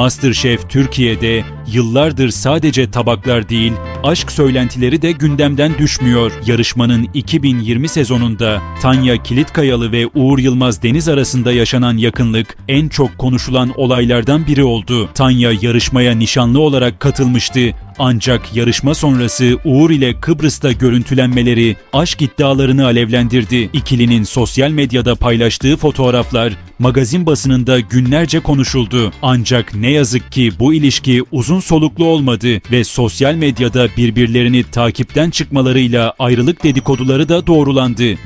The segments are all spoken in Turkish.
MasterChef Türkiye'de yıllardır sadece tabaklar değil, aşk söylentileri de gündemden düşmüyor. Yarışmanın 2020 sezonunda Tanya Kilitkayalı ve Uğur Yılmaz Deniz arasında yaşanan yakınlık en çok konuşulan olaylardan biri oldu. Tanya yarışmaya nişanlı olarak katılmıştı ancak yarışma sonrası Uğur ile Kıbrıs'ta görüntülenmeleri aşk iddialarını alevlendirdi. İkilinin sosyal medyada paylaştığı fotoğraflar magazin basınında günlerce konuşuldu. Ancak ne yazık ki bu ilişki uzun soluklu olmadı ve sosyal medyada birbirlerini takipten çıkmalarıyla ayrılık dedikoduları da doğrulandı.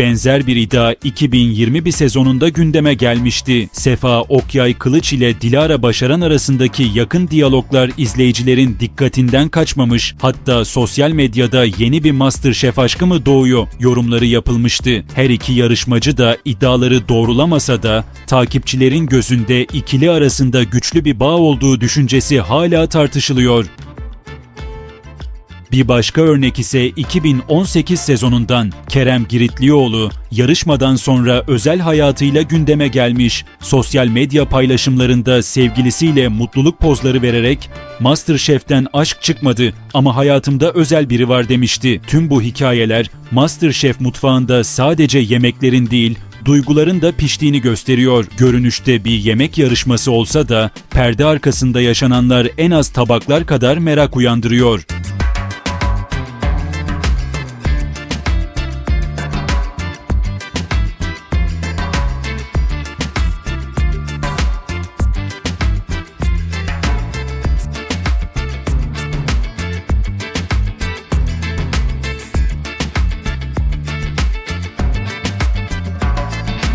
Benzer bir iddia 2021 sezonunda gündeme gelmişti. Sefa Okyay Kılıç ile Dilara Başaran arasındaki yakın diyaloglar izleyicilerin dikkatinden kaçmamış. Hatta sosyal medyada yeni bir Masterchef aşkı mı doğuyor yorumları yapılmıştı. Her iki yarışmacı da iddiaları doğrulamasa da takipçilerin gözünde ikili arasında güçlü bir bağ olduğu düşüncesi hala tartışılıyor. Bir başka örnek ise 2018 sezonundan Kerem Giritlioğlu yarışmadan sonra özel hayatıyla gündeme gelmiş. Sosyal medya paylaşımlarında sevgilisiyle mutluluk pozları vererek Masterchef'ten aşk çıkmadı ama hayatımda özel biri var demişti. Tüm bu hikayeler Masterchef mutfağında sadece yemeklerin değil duyguların da piştiğini gösteriyor. Görünüşte bir yemek yarışması olsa da perde arkasında yaşananlar en az tabaklar kadar merak uyandırıyor.